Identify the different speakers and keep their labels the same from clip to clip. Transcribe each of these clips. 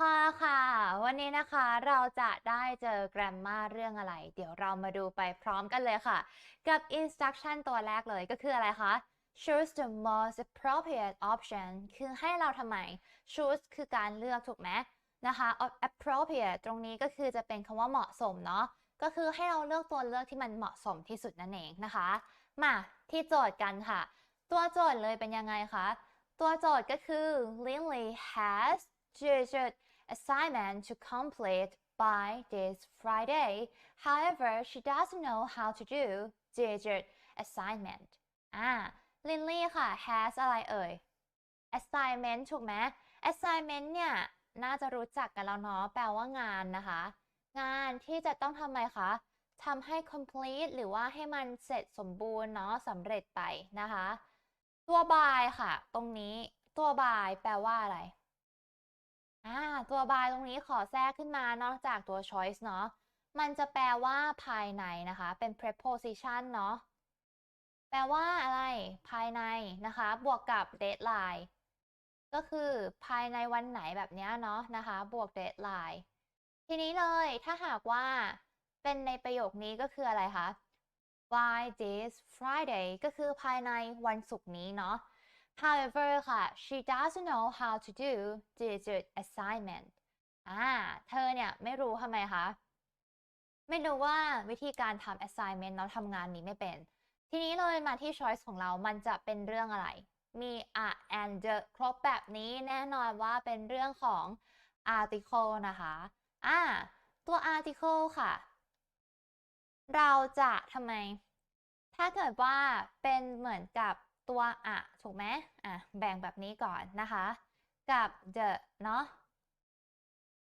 Speaker 1: ค่ะค่ะ วันนี้นะคะเราจะได้เจอ grammar เรื่องอะไร เดี๋ยวเรามาดูไปพร้อมกันเลยค่ะ กับ instruction ตัวแรกเลยก็คืออะไรคะ choose the most appropriate option คือให้เราทำไม choose คือการเลือกถูกไหมนะคะ appropriate ตรงนี้ก็คือจะเป็นคำว่าเหมาะสมเนาะก็คือให้เราเลือกตัวเลือกที่มันเหมาะสมที่สุดนั่นเองนะคะ มาที่โจทย์กันค่ะ ตัวโจทย์เลยเป็นยังไงคะ ตัวโจทย์ก็คือ Lily has Juju's assignment to complete by this Friday. However, she doesn't know how to do Juju's assignment. อ่า Lily ค่ะ has อะไรเอ่ย assignment ถูกไหม assignment เนี่ยน่าจะรู้จักกันแล้วเนาะแปลว่างานนะคะ งานที่จะต้องทำไมคะทำให้ complete หรือว่าให้มันเสร็จสมบูรณ์เนาะสำเร็จไปนะคะ ตัว by ค่ะ ตรงนี้ตัว by แปลว่าอะไร ตัว by ตรงนี้ขอแทรกขึ้นมานอกจากตัว choice เนาะ มันจะแปลว่าภายในนะคะ เป็น preposition เนาะ แปลว่าอะไรภายในนะคะ บวกกับ deadline ก็คือภายในวันไหนแบบนี้เนาะนะคะ บวก deadline ทีนี้เลยถ้าหากว่าเป็นในประโยคนี้ก็คืออะไรคะ by this Friday ก็คือภายในวันศุกร์นี้เนาะ however ค่ะ she doesn't know how to do this assignment อ่า เธอเนี่ยไม่รู้ทำไมคะ ไม่รู้ว่าวิธีการทำ assignment เนาทำงานนี้ไม่เป็น ทีนี้เลยมาที่ choice ของเรา มันจะเป็นเรื่องอะไร มี a and the ครบแบบนี้แน่นอนว่าเป็นเรื่องของ article นะคะ อ่า ตัว article ค่ะ เราจะทำไม ถ้าเกิดว่าเป็นเหมือนกับ ตัวอะถูกไหมอะแบ่งแบบนี้ก่อนนะคะ กับ the เนาะ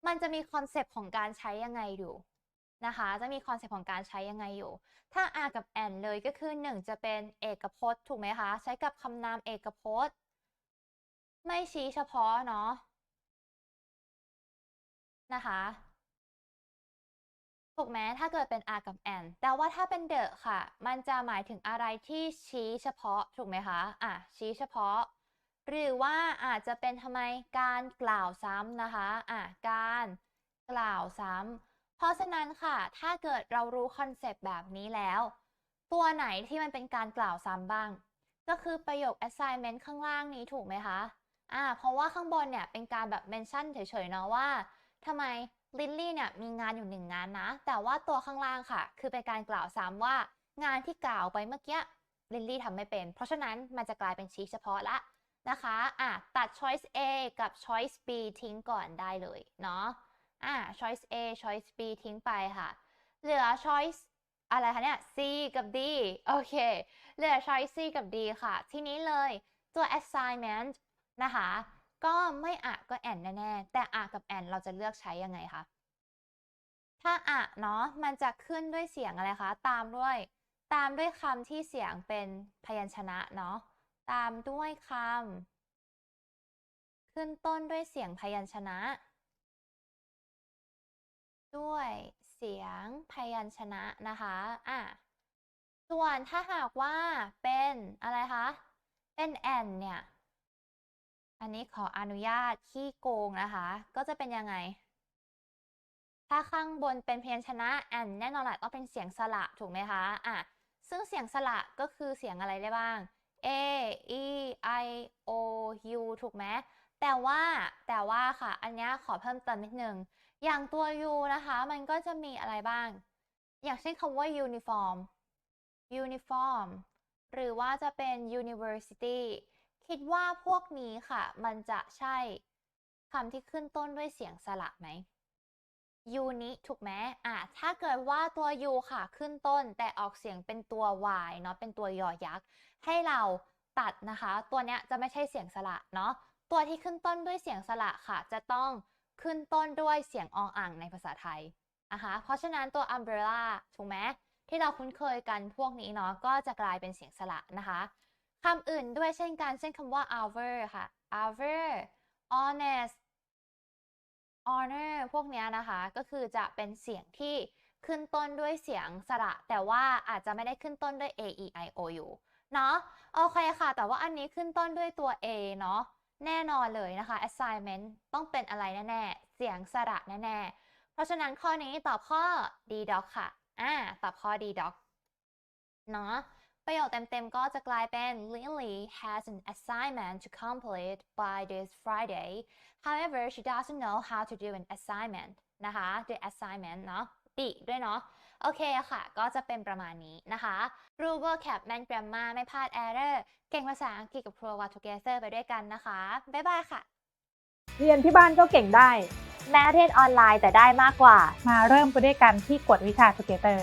Speaker 1: มันจะมีคอนเซปต์ของการใช้ยังไงอยู่นะคะ จะมีคอนเซปต์ของการใช้ยังไงอยู่ ถ้า r กับ and เลยก็คือ 1 จะเป็นเอกพจน์ถูกไหมคะ ใช้กับคำนามเอกพจน์ ไม่ชี้เฉพาะเนาะนะคะ ถูกไหมถ้าเกิดเป็น r กับ and แต่ว่าถ้าเป็น the ค่ะ มันจะหมายถึงอะไรที่ชี้เฉพาะถูกไหมคะอะชี้เฉพาะ หรือว่าอาจจะเป็นทำไมการกล่าวซ้ำนะคะอะการกล่าวซ้ำเพราะฉะนั้นค่ะ ถ้าเกิดเรารู้คอนเซปต์แบบนี้แล้ว ตัวไหนที่มันเป็นการกล่าวซ้ำบ้าง ก็คือประโยค assignment ข้างล่างนี้ถูกไหมคะอ่าเพราะว่าข้างบนเนี่ยเป็นการแบบ mention เฉยๆเนาะว่าทำไม ลิลลี่เนี่ยมีงานอยู่หนึ่งงานนะ แต่ว่าตัวข้างล่างค่ะ คือเป็นการกล่าวซ้ำว่างานที่กล่าวไปเมื่อกี้ลิลลี่ทำไม่เป็น เพราะฉะนั้นมันจะกลายเป็นชี้เฉพาะละนะคะอะตัด choice A กับ choice B ทิ้งก่อนได้เลยเนาะอะ choice A choice B ทิ้งไปค่ะ เหลือ choice อะไรคะเนี่ย C กับ D โอเค เหลือ choice C กับ D ค่ะ ทีนี้เลยตัว assignment นะคะ ก็ไม่อะก็แอนแน่ๆแต่อะกับแอนเราจะเลือกใช้ยังไงคะถ้าอะเนาะมันจะขึ้นด้วยเสียงอะไรคะตามด้วย ตามด้วยคำที่เสียงเป็นพยัญชนะเนาะตามด้วยคำขึ้นต้นด้วยเสียงพยัญชนะ ด้วยเสียงพยัญชนะนะคะอะส่วนถ้าหากว่าเป็นอะไรคะเป็นแอนเนี่ย อันนี้ขออนุญาตขี้โกงนะคะ ก็จะเป็นยังไง ถ้าข้างบนเป็นพยัญชนะแอนแน่นอนแหละต้องเป็นเสียงสระถูกไหมคะอะซึ่งเสียงสระก็คือเสียงอะไรได้บ้าง a e i o u ถูกไหมแต่ว่าแต่ว่าค่ะ อันนี้ขอเพิ่มเติมนิดนึง อย่างตัว u นะคะ มันก็จะมีอะไรบ้าง อย่างเช่นคำว่า uniform uniform หรือว่าจะเป็น university คิดว่าพวกนี้ค่ะ มันจะใช่คำที่ขึ้นต้นด้วยเสียงสระไหม u นี้ถูกไหมอะถ้าเกิดว่าตัว u ค่ะ ขึ้นต้นแต่ออกเสียงเป็นตัว y เนาะเป็นตัวยอยักษ์ ให้เราตัดนะคะ ตัวเนี้ยจะไม่ใช่เสียงสระเนาะตัวที่ขึ้นต้นด้วยเสียงสระค่ะ จะต้องขึ้นต้นด้วยเสียงออ่างในภาษาไทยนะคะเพราะฉะนั้นตัว umbrella ถูกไหมที่เราคุ้นเคยกันพวกนี้เนาะก็จะกลายเป็นเสียงสระนะคะ คำอื่นด้วยเช่นกันเช่นคำว่า hour ค่ะ hour honest honor พวกนี้นะคะ ก็คือจะเป็นเสียงที่ขึ้นต้นด้วยเสียงสระ แต่ว่าอาจจะไม่ได้ขึ้นต้นด้วย a e i o u เนาะโอเคค่ะ แต่ว่าอันนี้ขึ้นต้นด้วยตัว a เนาะแน่นอนเลยนะคะ assignment ต้องเป็นอะไรแน่ๆ เสียงสระแน่ๆ เพราะฉะนั้นข้อนี้ตอบข้อ D doc ค่ะ อ่า ตอบข้อ D doc เนาะ ประโยคเต็มๆ ก็จะกลายเป็น Lily has an assignment to complete by this Friday however she doesn't know how to do an assignment นะคะ the assignment เนาะดีด้วยเนาะโอเคค่ะ ก็จะเป็นประมาณนี้นะคะรู้ vocab แม่น grammar ไม่พลาด error เก่งภาษาอังกฤษกับครัว What Together ไปด้วยกันนะคะ บ๊ายบายค่ะ
Speaker 2: เรียนที่บ้านก็เก่งได้
Speaker 1: แม้เรียนออนไลน์แต่ได้มากกว่า
Speaker 2: มาเริ่มไปด้วยกันที่กวดวิชา Together